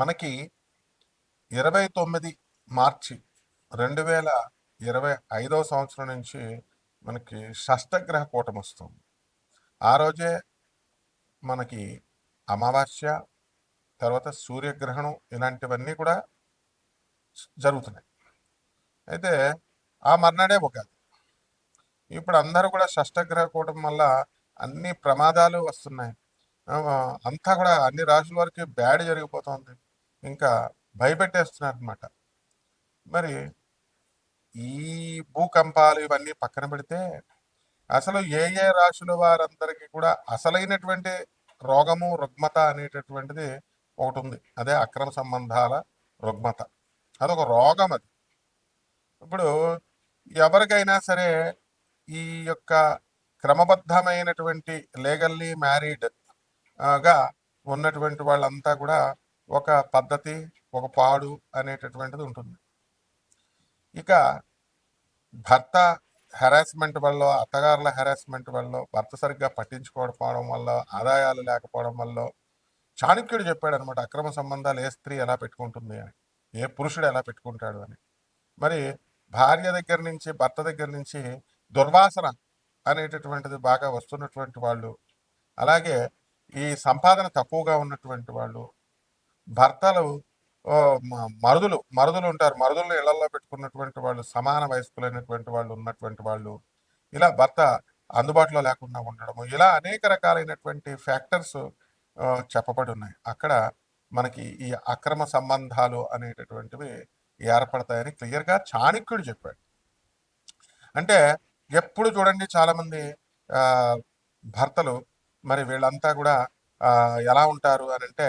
మనకి ఇరవై తొమ్మిది మార్చి రెండు వేల ఇరవై ఐదవ సంవత్సరం నుంచి మనకి షష్టగ్రహ కూటం వస్తుంది. ఆ రోజే మనకి అమావాస్య తర్వాత సూర్యగ్రహణం ఇలాంటివన్నీ కూడా జరుగుతున్నాయి. అయితే ఆ మర్నాడే ఉగాది. ఇప్పుడు అందరూ కూడా షష్టగ్రహ కూటం వల్ల అన్ని ప్రమాదాలు వస్తున్నాయి. అంతా కూడా అన్ని రాశుల వరకు బ్యాడ్ జరిగిపోతుంది. ఇంకా భయపెట్టేస్తున్నారనమాట మరి ఈ భూకంపాలు ఇవన్నీ పక్కన పెడితే అసలు ఏ ఏ రాశుల వారందరికీ కూడా అసలైనటువంటి రోగము రుగ్మత అనేటటువంటిది ఒకటి ఉంది అదే అక్రమ సంబంధాల రుగ్మత. అదొక రోగం అది. ఇప్పుడు ఎవరికైనా సరే ఈ యొక్క క్రమబద్ధమైనటువంటి లీగల్లీ మ్యారీడ్గా ఉన్నటువంటి వాళ్ళంతా కూడా ఒక పద్ధతి ఒక పాడు అనేటటువంటిది ఉంటుంది. ఇక భర్త హెరాస్మెంట్ వల్ల అత్తగారుల హెరాస్మెంట్ వల్ల భర్త సరిగ్గా పట్టించుకోకపోవడం వల్ల ఆదాయాలు లేకపోవడం వల్ల చాణక్యుడు చెప్పాడు అనమాట అక్రమ సంబంధాలు ఏ స్త్రీ ఎలా పెట్టుకుంటుంది అని? ఏ పురుషుడు ఎలా పెట్టుకుంటాడు అని? మరి భార్య దగ్గర నుంచి భర్త దగ్గర నుంచి దుర్వాసన అనేటటువంటిది బాగా వస్తున్నటువంటి వాళ్ళు అలాగే ఈ సంపాదన తక్కువగా ఉన్నటువంటి వాళ్ళు భర్తలు మరుదులు మరుదులు ఉంటారు. మరుదులను ఇళ్ళలో పెట్టుకున్నటువంటి వాళ్ళు సమాన వయస్కులైనటువంటి వాళ్ళు ఉన్నటువంటి వాళ్ళు ఇలా భర్త అందుబాటులో లేకుండా ఉండడము ఇలా అనేక రకాలైనటువంటి ఫ్యాక్టర్స్ చెప్పబడి ఉన్నాయి. అక్కడ మనకి ఈ అక్రమ సంబంధాలు అనేటటువంటివి ఏర్పడతాయని క్లియర్గా చాణక్యుడు చెప్పాడు. అంటే ఎప్పుడు చూడండి చాలామంది భర్తలు మరి వీళ్ళంతా కూడా ఎలా ఉంటారు అని అంటే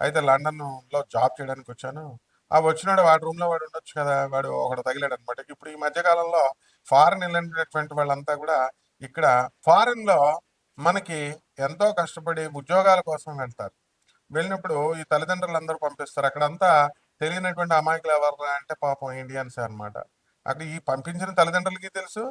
అయితే లండన్లో జాబ్ చేయడానికి వచ్చాను. ఆ వచ్చినాడు వాడి రూమ్లో వాడు ఉండొచ్చు కదా వాడు ఒకడు తగిలాడు అనమాట ఇప్పుడు ఈ మధ్యకాలంలో ఫారెన్ వెళ్ళినటువంటి వాళ్ళంతా కూడా ఇక్కడ ఫారెన్లో మనకి ఎంతో కష్టపడి ఉద్యోగాల కోసం వెళ్తారు. వెళ్ళినప్పుడు ఈ తల్లిదండ్రులు అందరూ పంపిస్తారు. అక్కడంతా తెలియనటువంటి అమాయకులు ఎవరు అంటే పాపం ఇండియన్స్ అనమాట అక్కడ ఈ పంపించిన తల్లిదండ్రులకి తెలుసు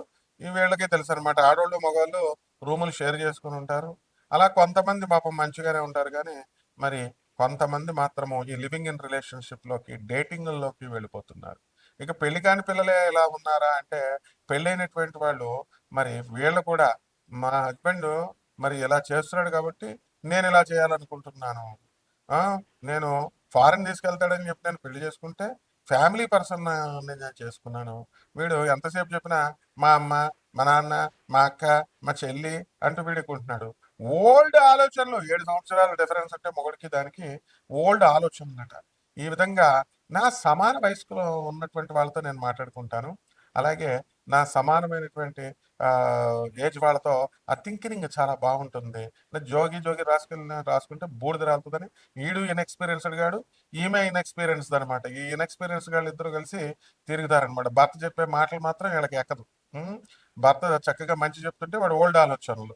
ఈ వీళ్ళకి తెలుసు అనమాట ఆడవాళ్ళు మగవాళ్ళు రూములు షేర్ చేసుకుని ఉంటారు. అలా కొంతమంది పాపం మంచిగానే ఉంటారు కానీ మరి కొంతమంది మాత్రము ఈ లివింగ్ ఇన్ రిలేషన్షిప్లోకి డేటింగ్లోకి వెళ్ళిపోతున్నారు. ఇక పెళ్ళి కాని పిల్లలే ఎలా ఉన్నారా అంటే పెళ్ళైనటువంటి వాళ్ళు మరి వీళ్ళు కూడా మా హస్బెండ్ మరి ఇలా చేస్తున్నాడు కాబట్టి నేను ఇలా చేయాలనుకుంటున్నాను. నేను ఫారెన్ తీసుకెళ్తాడని చెప్పి నేను పెళ్ళి చేసుకుంటే ఫ్యామిలీ పర్సన్ నేను చేసుకున్నాను. వీడు ఎంతసేపు చెప్పినా మా అమ్మ మా నాన్న మా అక్క మా చెల్లి అంటూ వీడుకుంటున్నాడు ఓల్డ్ ఆలోచనలు ఏడు సంవత్సరాల డిఫరెన్స్ అంటే మొగుడికి దానికి ఓల్డ్ ఆలోచనలట ఈ విధంగా నా సమాన వయస్కులో ఉన్నటువంటి వాళ్ళతో నేను మాట్లాడుకుంటాను. అలాగే నా సమానమైనటువంటి ఏజ్ వాళ్ళతో ఆ థింకింగ్ చాలా బాగుంటుంది. జోగి జోగి రాసుకుని రాసుకుంటే బూడిద రాలుతుందని ఈడు ఇన్ఎక్స్పీరియన్స్డ్ గాడు ఈమె ఇన్ఎక్స్పీరియన్స్డ్ అనమాట ఈ ఇన్ఎక్స్పీరియన్స్ గాళ్ళు ఇద్దరు కలిసి తిరుగుతారనమాట భర్త చెప్పే మాటలు మాత్రం వీళ్ళకి ఎక్కదు. భర్త చక్కగా మంచి చెప్తుంటే వాడు ఓల్డ్ ఆలోచనలు.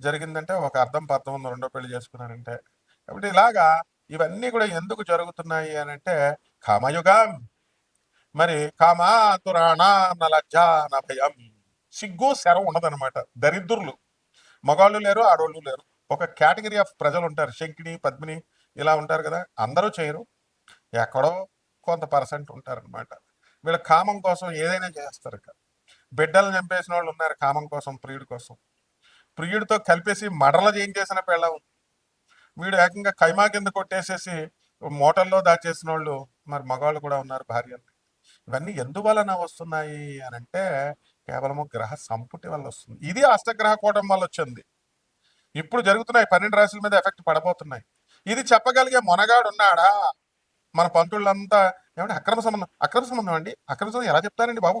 జరిగిందంటే ఒక అర్థం పర్థం ఉంది రెండో పెళ్ళి చేసుకున్నారంటే కాబట్టి ఇలాగా ఇవన్నీ కూడా ఎందుకు జరుగుతున్నాయి అని అంటే కామయుగం. మరి కామాతురాణ లజ్జ నా భయం సిగ్గు శరం ఉండదన్నమాట. దరిద్రులు. మగాళ్ళు లేరు ఆడోళ్ళు లేరు. ఒక కేటగిరీ ఆఫ్ ప్రజలు ఉంటారు శంకిని పద్మిని ఇలా ఉంటారు కదా. అందరూ చేయరు. ఎక్కడో కొంత పర్సెంట్ ఉంటారనమాట వీళ్ళ కామం కోసం ఏదైనా చేస్తారు ఇక. బిడ్డలు చంపేసిన వాళ్ళు ఉన్నారు కామం కోసం ప్రియుడి కోసం. ప్రియుడితో కలిపేసి మడల చేయించేసిన పెళ్ళం. వీడు ఏకంగా కైమా కింద కొట్టేసేసి మోటల్లో దాచేసిన వాళ్ళు మరి మగవాళ్ళు కూడా ఉన్నారు భార్యలు. ఇవన్నీ ఎందువలన వస్తున్నాయి అని అంటే కేవలము గ్రహ సంపుటి వల్ల వస్తుంది. ఇది అష్టగ్రహ కూటం వల్ల వచ్చింది. ఇప్పుడు జరుగుతున్నాయి పన్నెండు రాశుల మీద ఎఫెక్ట్ పడబోతున్నాయి. ఇది చెప్పగలిగే మొనగాడు ఉన్నాడా? మన పంతుళ్ళంతా ఏమంటే అక్రమ సంబంధం అక్రమ సంబంధం అండి? అక్రమ సంబంధం ఎలా చెప్తారండి బాబు?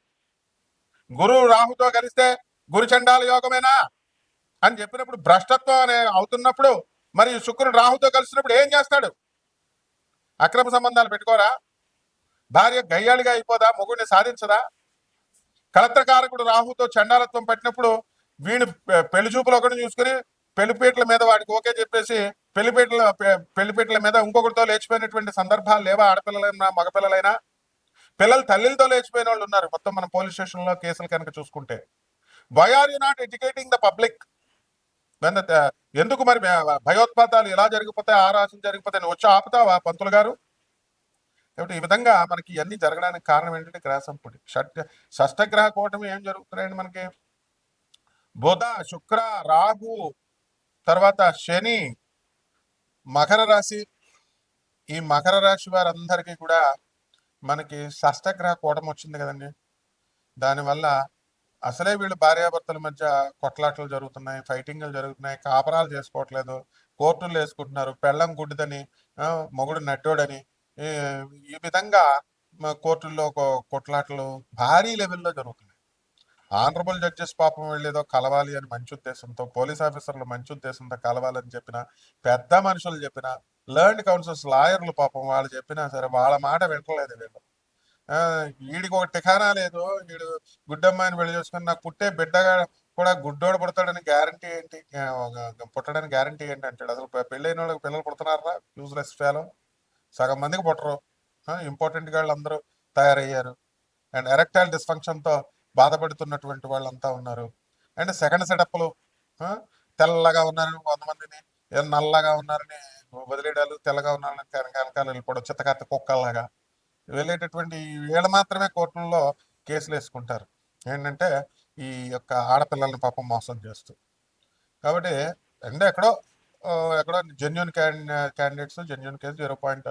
గురువు రాహుతో కలిస్తే గురు చండాల యోగమేనా? అని చెప్పినప్పుడు భ్రష్టత్వం అనే అవుతున్నప్పుడు మరి శుక్రుడు రాహుతో కలిసినప్పుడు ఏం చేస్తాడు? అక్రమ సంబంధాలు పెట్టుకోరా? భార్య గయ్యాళిగా అయిపోదా? మొగుడిని సాధించదా? కలత్రకారకుడు రాహుతో చండాలత్వం పట్టినప్పుడు వీడు పెళ్ళి చూపులు ఒకటి చూసుకుని పెళ్ళిపీటల మీద వాడికి ఓకే చెప్పేసి పెళ్ళిపీటల పెళ్ళిపీటల మీద ఇంకొకరితో లేచిపోయినటువంటి సందర్భాలు లేవా? ఆడపిల్లలైనా మగపిల్లలైనా? పిల్లలు తల్లితో లేచిపోయిన వాళ్ళు ఉన్నారు. మొత్తం మన పోలీస్ స్టేషన్లో కేసులు కనుక చూసుకుంటే. Why are you not educating the public ఎందుకు మరి భయోత్పాతాలు ఎలా జరిగిపోతాయి ఆ రాశులు జరిగిపోతాయి వచ్చి ఆపుతావా పంతులు గారు? కాబట్టి ఈ విధంగా మనకి ఇవన్నీ జరగడానికి కారణం ఏంటంటే గ్రహ సంపుటి షట్ షష్టగ్రహ కూటమి ఏం జరుగుతున్నాయండి మనకి? బుధ శుక్ర రాహు తర్వాత శని మకర రాశి. ఈ మకర రాశి వారందరికీ కూడా మనకి షష్టగ్రహ కూటమి వచ్చింది కదండి. దానివల్ల అసలే వీళ్ళు భార్యాభర్తల మధ్య కొట్లాటలు జరుగుతున్నాయి ఫైటింగ్లు జరుగుతున్నాయి కాపరాలు చేసుకోవట్లేదు కోర్టులు వేసుకుంటున్నారు పెళ్ళం గుడ్డిదని మొగుడు నట్టోడని ఈ విధంగా కోర్టుల్లో కొట్లాటలు భారీ లెవెల్లో జరుగుతున్నాయి. ఆనరబుల్ జడ్జెస్ పాపం వెళ్ళేదో కలవాలి అని మంచి ఉద్దేశంతో పోలీస్ ఆఫీసర్లు మంచి ఉద్దేశంతో కలవాలని చెప్పిన పెద్ద మనుషులు చెప్పిన లర్న్ కౌన్సిల్స్ లాయర్లు పాపం వాళ్ళు చెప్పినా సరే వాళ్ళ మాట వింటలేదు వీళ్ళు. ఆ, వీడికి ఒక టికానా లేదు. వీడు గుడ్డమ్మాయిని పెళ్ళి చేసుకుని నాకు పుట్టే బిడ్డగా కూడా గుడ్డోడు పుడతాడని గ్యారంటీ ఏంటి? పుట్టడానికి గ్యారంటీ ఏంటి అంటాడు. అసలు పెళ్ళైన వాళ్ళకి పిల్లలు పుడుతున్నారా? యూజ్లెస్ ఫేలో సగం మందికి పుట్టరు. ఇంపార్టెంట్ వాళ్ళు అందరూ తయారయ్యారు. అండ్ ఎరెక్టైల్తో బాధపడుతున్నటువంటి వాళ్ళంతా ఉన్నారు. అండ్ సెకండ్ సెటప్లు తెల్లగా ఉన్నారని వంద మందిని నల్లగా ఉన్నారని వదిలేడాలు తెల్లగా ఉన్నారని వెనకాల వెళ్ళిపోవడం చిత్తకత్త కుక్కల్లాగా. వెళ్ళేటటువంటి వీళ్ళు మాత్రమే కోర్టుల్లో కేసులు వేసుకుంటారు. ఏంటంటే ఈ యొక్క ఆడపిల్లల్ని పాపం మోసం చేస్తూ. కాబట్టి అంటే ఎక్కడో ఎక్కడో genuine candidates genuine case zero point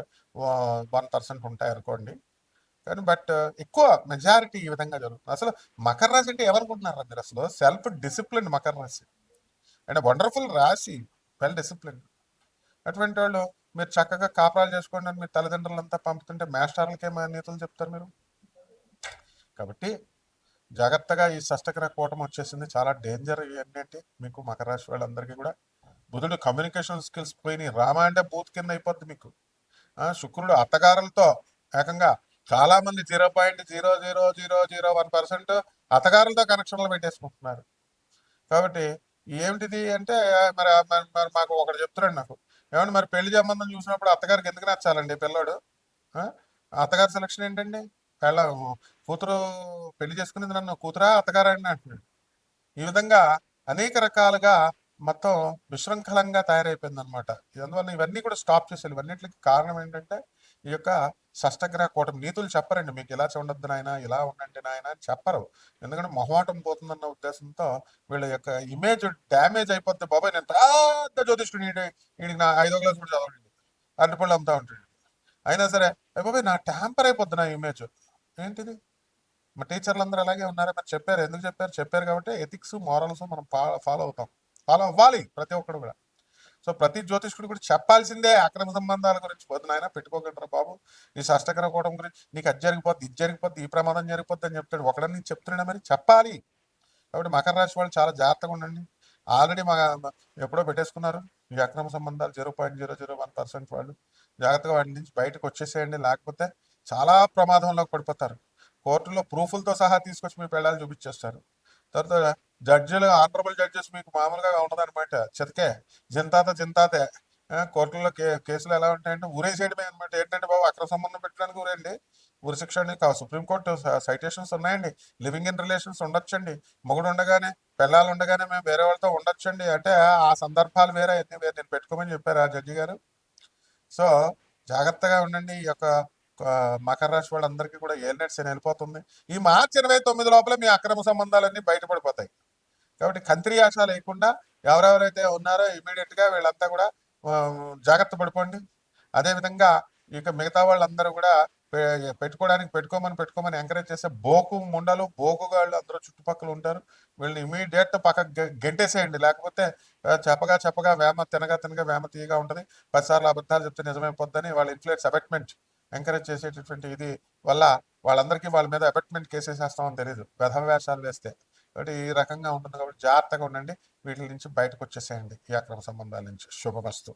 one percent ఉంటాయి అనుకోండి కానీ బట్ ఎక్కువ మెజారిటీ ఈ విధంగా జరుగుతుంది. అసలు మకర రాశి అంటే ఎవరుకుంటున్నారు మీరు అసలు? సెల్ఫ్ డిసిప్లిన్ మకర రాశి. అంటే వండర్ఫుల్ రాశి వెల్ డిసిప్లిన్ అటువంటి వాళ్ళు మీరు చక్కగా కాపురాలు చేసుకోండి అని మీ తల్లిదండ్రులంతా పంపుతుంటే మాస్టర్లకి మాన్యతలు నీతులు చెప్తారు మీరు? కాబట్టి జాగ్రత్తగా ఈ షష్టగ్రహ కూటమి వచ్చేసింది. చాలా డేంజర్ ఏంటంటే మీకు మకర రాశి వాళ్ళందరికీ కూడా. బుధుడు కమ్యూనికేషన్ స్కిల్స్ పోయినాయి. రామ అంటే బూత్ కింద అయిపోద్ది మీకు. శుక్రుడు అత్తగారులతో ఏకంగా చాలా మంది zero point zero zero zero zero one percent అతగారులతో కనెక్షన్లు పెట్టేసుకుంటున్నారు. కాబట్టి ఏమిటిది అంటే మరి మరి మరి మాకు ఒకటి చెప్తున్నాడు నాకు. ఏమంటే మరి పెళ్ళి సంబంధం చూసినప్పుడు అత్తగారికి ఎందుకు నచ్చాలండి పిల్లోడు? అత్తగారి సెలక్షన్ ఏంటండి? పెళ్ళ కూతురు పెళ్ళి చేసుకునేది నన్ను కూతురా అత్తగారా అని అంటున్నాడు. ఈ విధంగా అనేక రకాలుగా మొత్తం విశృంఖలంగా తయారైపోయింది అనమాట అందువల్ల ఇవన్నీ కూడా స్టాప్ చేసేది ఇవన్నిటికి కారణం ఏంటంటే ఈ యొక్క షష్టగ్రహ కూటమి నీతులు చెప్పరండి. మీకు ఇలా చూడొద్దు నాయన ఇలా ఉండండి నాయన అని చెప్పరు. ఎందుకంటే మొహమాటం పోతుందన్న ఉద్దేశంతో వీళ్ళ యొక్క ఇమేజ్ డ్యామేజ్ అయిపోద్ది బాబాయ్. నేను పెద్ద జ్యోతిష్కుడు వీడికి నా ఐదో క్లాస్ కూడా చదవండి అరటిపళ్ళు అమ్ముతా ఉంటాడు. అయినా సరే బాబాయ్ నా ట్యాంపర్ అయిపోద్ది నా ఇమేజ్ ఏంటిది? మా టీచర్లు అందరూ అలాగే ఉన్నారే మరి చెప్పారు. ఎందుకు చెప్పారు? చెప్పారు కాబట్టి ఎథిక్స్ మారల్స్ మనం ఫాలో అవుతాం. ఫాలో అవ్వాలి ప్రతి ఒక్కడు కూడా. సో ప్రతి జ్యోతిష్కుడు కూడా చెప్పాల్సిందే అక్రమ సంబంధాల గురించి. వద్దు నాయన పెట్టుకోగలరా బాబు. నీ షష్టకర కూటం గురించి నీకు అది జరిగిపోద్ది ఇది జరిగిపోద్ది ఈ ప్రమాదం జరిగిపోద్ది అని చెప్తాడు. ఒకడని నేను చెప్తున్నాడు మరి? చెప్పాలి. కాబట్టి మకర రాశి వాళ్ళు చాలా జాగ్రత్తగా ఉండండి. ఆల్రెడీ మా ఎప్పుడో పెట్టేసుకున్నారు. ఈ అక్రమ సంబంధాలు zero point zero zero one percent వాళ్ళు జాగ్రత్తగా వాటి నుంచి బయటకు వచ్చేసేయండి. లేకపోతే చాలా ప్రమాదంలోకి పడిపోతారు. కోర్టులో ప్రూఫ్లతో సహా తీసుకొచ్చి మీ పెళ్ళాలు చూపించేస్తారు. తర్వాత జడ్జిలు ఆనరబుల్ జడ్జెస్ మీకు మామూలుగా ఉండదన్నమాట. చితకే. జింతాత జింతాతే. ఆ, కోర్టుల్లో కే కేసులు ఎలా ఉంటాయంటే ఊరేసేయడమే అనమాట ఏంటంటే బాబు అక్రమ సంబంధం పెట్టడానికి ఊరేండి ఉరి శిక్ష అండి. సుప్రీంకోర్టు సైటేషన్స్ ఉన్నాయండి. లివింగ్ ఇన్ రిలేషన్స్ ఉండొచ్చండి. మొగుడు ఉండగానే పిల్లలు ఉండగానే మేము వేరే వాళ్ళతో ఉండొచ్చండి. అంటే ఆ సందర్భాలు వేరే వేరే. నేను పెట్టుకోమని చెప్పారు ఆ జడ్జి గారు. సో జాగ్రత్తగా ఉండండి. ఈ యొక్క మకర రాశి వాళ్ళందరికీ కూడా ఏలినట్ శని వెళ్ళిపోతుంది. ఈ మార్చి ఇరవై తొమ్మిది లోపల మీ అక్రమ సంబంధాలన్నీ బయటపడిపోతాయి. కాబట్టి కంత్రి ఆశ లేకుండా ఎవరెవరైతే ఉన్నారో ఇమీడియట్గా వీళ్ళంతా కూడా జాగ్రత్త పడిపోండి అదేవిధంగా ఇక మిగతా వాళ్ళందరూ కూడా పెట్టుకోవడానికి పెట్టుకోమని పెట్టుకోమని ఎంకరేజ్ చేస్తే బోకు ముండలు బోకుగాళ్ళు అందరూ చుట్టుపక్కల ఉంటారు. వీళ్ళని ఇమీడియట్ పక్క గెంటేసేయండి. లేకపోతే చెప్పగా చెప్పగా వేమ తినగా తినగా వేమ తీయగా ఉంటుంది. పదిసార్లు అబద్ధాలు చెప్తే నిజమైపోద్దని వాళ్ళ ఇన్ఫ్లుయెన్స్ అబెట్మెంట్. ఎంకరేజ్ చేసేటటువంటి ఇది వల్ల వాళ్ళందరికీ వాళ్ళ మీద అబెట్మెంట్ కేసేసేస్తామని తెలియదు వ్యధ వేషాలు వేస్తే. కాబట్టి ఈ రకంగా ఉంటుంది కాబట్టి జాగ్రత్తగా ఉండండి. వీటి నుంచి బయటకు వచ్చేసేయండి. ఈ అక్రమ సంబంధాల నుంచి. శుభమస్తు.